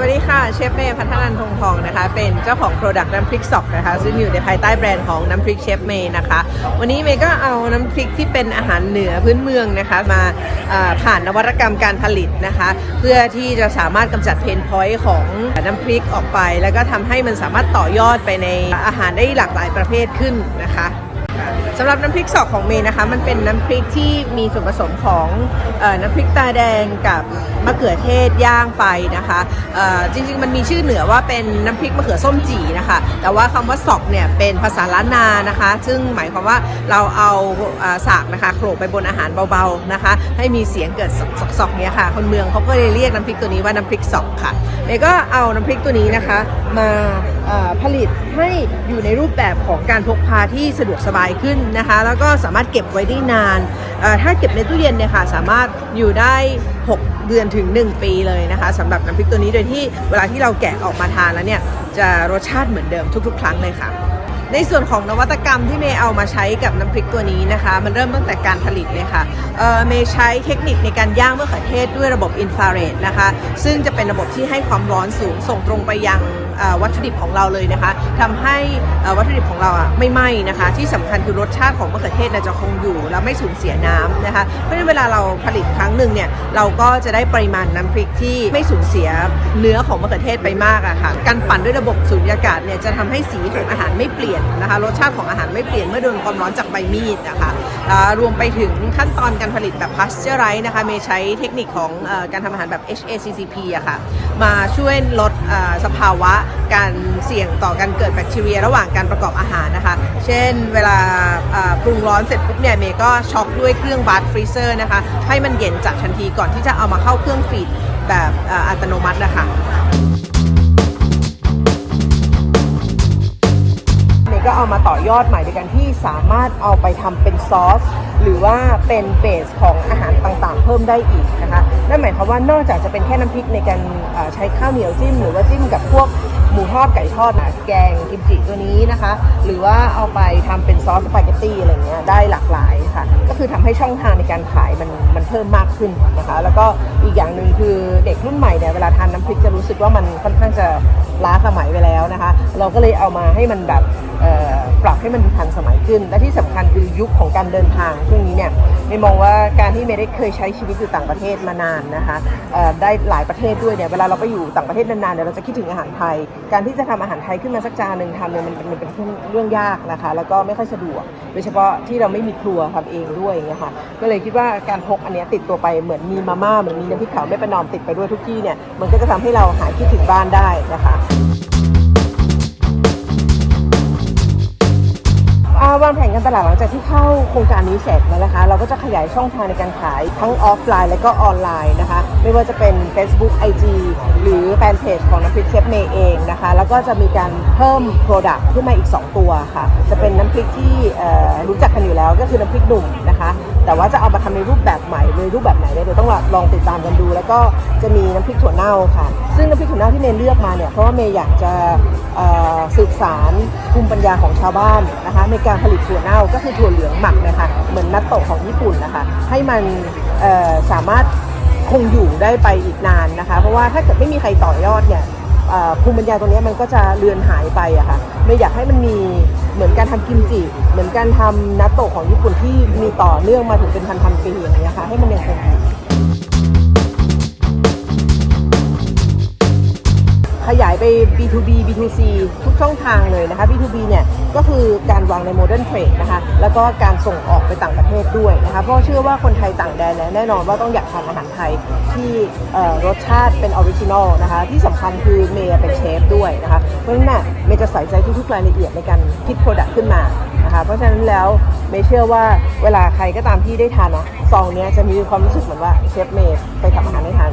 วัสดีค่ะ เชฟเมย์พัฒนันทงทองนะคะ เป็นเจ้าของ Product น้ำพริกสอกนะคะ ซึ่งอยู่ในภายใต้แบรนด์ของน้ำพริกเชฟเมย์นะคะ วันนี้เมย์ก็เอาน้ำพริกที่เป็นอาหารเหนือพื้นเมืองนะคะ มาผ่านนวัตกรรมการผลิตนะคะ เพื่อที่จะสามารถกำจัดเพนพอยต์ของน้ำพริกออกไป แล้วก็ทำให้มันสามารถต่อยอดไปในอาหารได้หลากหลายประเภทขึ้นนะคะ สำหรับน้ำพริกสอกของเมย์นะคะ มันเป็นน้ำพริกที่มีส่วนผสมของอน้ำพริกตาแดงกับมะเขือเทศย่างไปนะคะจริงๆ มันมีชื่อเหนือว่าเป็นน้ำพริกมะเขือส้มจีนะคะ แต่ว่าคำว่าสอกเนี่ยเป็นภาษาล้านนานะคะ ซึ่งหมายความว่าเราเอาสากนะคะโขลกไปบนอาหารเบาๆนะคะ ให้มีเสียงเกิดสอกๆเนี่ยค่ะ คนเมืองเขาก็เลยเรียกน้ำพริกตัวนี้ว่าน้ำพริกสอกค่ะเมย์ก็เอาน้ำพริกตัวนี้นะคะมา ผลิตให้อยู่ในรูปแบบของการพกพาที่สะดวกสบายขึ้นนะคะ แล้วก็สามารถเก็บไว้ได้นาน ถ้าเก็บในตู้เย็นเนี่ยค่ะสามารถอยู่ได้ 6 เดือนถึง 1 ปีเลยนะคะสำหรับน้ำพริกตัวนี้โดยที่เวลาที่เราแกะออกมาทานแล้วเนี่ยจะรสชาติเหมือนเดิมทุก ๆ ครั้งเลยค่ะในส่วนของนวัตกรรมที่เมย์เอามาใช้กับน้ำพริกตัวนี้นะคะ มันเริ่มตั้งแต่การผลิตเลยค่ะเอ่อเมย์ใช้เทคนิคในการย่างมะเขือเทศด้วยระบบอินฟราเรดนะคะ ซึ่งจะเป็นระบบที่ให้ความร้อนสูงส่งตรงไปยัง วัตถุดิบของเราเลยนะคะทำให้วัตถุดิบของเราอะไม่ไหม้นะคะ ที่สำคัญคือรสชาติของมะเขือเทศจะคงอยู่และไม่สูญเสียน้ำนะคะ เพราะฉะนั้นเวลาเราผลิตครั้งหนึ่งเนี่ยเราก็จะได้ปริมาณน้ำพริกที่ไม่สูญเสียเนื้อของมะเขือเทศไปมากอะค่ะการปั่นด้วยระบบสูญญากาศเนี่ยจะทำให้สีของอาหารไม่เปลี่ยนนะคะ รสชาติของอาหารไม่เปลี่ยนเมื่อโดนความร้อนจากใบมีดนะคะ รวมไปถึงขั้นตอนการผลิตแบบพาสเจอร์ไรนะคะเมย์ใช้เทคนิคของอการทำอาหารแบบ HACCP อะค่ะมาช่วยลดสภาวะการเสี่ยงต่อการเกิดแบคทีเรีย ระหว่างการประกอบอาหารนะคะ เช่นเวลาปรุงร้อนเสร็จปุ๊บเนี่ยเมย์ก็ช็อกด้วยเครื่องบาร์ฟรีเซอร์นะคะให้มันเย็นจัดทันทีก่อนที่จะเอามาเข้าเครื่องฟีดแบบอัตโนมัตินะคะ ก็เอามาต่อยอดใหม่ในการที่สามารถเอาไปทำเป็นซอส หรือว่าเป็นเบสของอาหารต่างๆ เพิ่มได้อีกนะคะนั่นหมายความว่านอกจากจะเป็นแค่น้ำพริกในการใช้ข้าวเหนียวจิ้มหรือว่าจิ้มกับพวก หมูทอดไก่ทอดนะแกงกิมจิตัวนี้นะคะ หรือว่าเอาไปทำเป็นซอสสปาเกตตี้อะไรเงี้ยได้หลากหลายค่ะ ก็คือทำให้ช่องทางในการขายมันมันเพิ่มมากขึ้นนะคะ แล้วก็อีกอย่างหนึ่งคือเด็กรุ่นใหม่เนี่ยเวลาทานน้ำพริกจะรู้สึกว่ามันค่อนข้างจะล้าสมัยไปแล้วนะคะ เราก็เลยเอามาให้มันแบบปรับให้มันทันสมัยขึ้น และที่สำคัญคือยุคของการเดินทางช่วงนี้เนี่ย ไม่มองว่าการที่เมย์ได้เคยใช้ชีวิตอยู่ต่างประเทศมานานนะคะได้หลายประเทศด้วยเนี่ยเวลาเราไปอยู่ต่างประเทศนานๆเนี่ยเราจะคิดถึงอาหารไทย การที่จะทำอาหารไทยขึ้นมาสักจานหนึ่งทำเนี่ยมันเป็นเป็นเรื่องยากนะคะ แล้วก็ไม่ค่อยสะดวก โดยเฉพาะที่เราไม่มีครัวทำเองด้วยอย่างเงี้ยค่ะก็เลยคิดว่าการพกอันเนี้ยติดตัวไปเหมือนมีมาม่าเหมือนมีน้ำพริกเผาแม่ประนอมติดไปด้วยทุกที่เนี่ยมันก็จะทำให้เราหายคิดถึงบ้านได้นะคะ วางแผนการตลาดหลังจากที่เข้าโครงการนี้เสร็จแล้วนะคะ เราก็จะขยายช่องทางในการขายทั้งออฟไลน์และก็ออนไลน์นะคะ ไม่ว่าจะเป็น Facebook IG หรือแฟนเพจของน้ำพริกเชฟเมย์เองนะคะ แล้วก็จะมีการเพิ่มโปรดักต์ขึ้นมาอีก 2 ตัวค่ะ จะเป็นน้ำพริกที่รู้จักกันอยู่แล้วก็คือน้ำพริกหนุ่มนะคะแต่ว่าจะเอามาทำในรูปแบบใหม่ในรูปแบบไหนเนี่ยเดี๋ยวต้องลองติดตามกันดู แล้วก็จะมีน้ำพริกถั่วเน่าค่ะ ซึ่งน้ำพริกถั่วเน่าที่เมย์เลือกมาเนี่ยเพราะว่าเมย์อยากจะเอ่อสืบสารภูมิปัญญาของชาวบ้านนะคะในการผลิตถั่วเน่าก็คือถั่วเหลืองหมักนะคะเหมือนนัตโตะของญี่ปุ่นนะคะให้มันสามารถคงอยู่ได้ไปอีกนานนะคะ เพราะว่าถ้าเกิดไม่มีใครต่อยอดเนี่ยภูมิปัญญาตัวเนี้มันก็จะเลือนหายไปอะค่ะไม่อยากให้มันมี การทำกิมจิ เหมือนการทำนัตโตะของญี่ปุ่นที่มีต่อเนื่องมาถึงเป็นพันๆปีอย่างเงี้ยค่ะให้มันยังคง ขยายไป B2B B2C ทุกช่องทางเลยนะคะ B2B เนี่ยก็คือการวางใน Modern Trade นะคะ แล้วก็การส่งออกไปต่างประเทศด้วยนะคะ เพราะเชื่อว่าคนไทยต่างแดนแน่นอนว่าต้องอยากทานอาหารไทยที่รสชาติเป็นออริจินอลนะคะ ที่สำคัญคือเมย์เป็นเชฟด้วยนะคะ เพราะฉะนั้นเนี่ยเมย์จะใส่ใจทุกๆรายละเอียดในการคิดโปรดักต์ขึ้นมานะคะเพราะฉะนั้นแล้วเมย์เชื่อว่าเวลาใครก็ตามที่ได้ทานนะซองนี้จะมีความรู้สึกเหมือนว่าเชฟเมย์ไปทำอาหารให้ทาน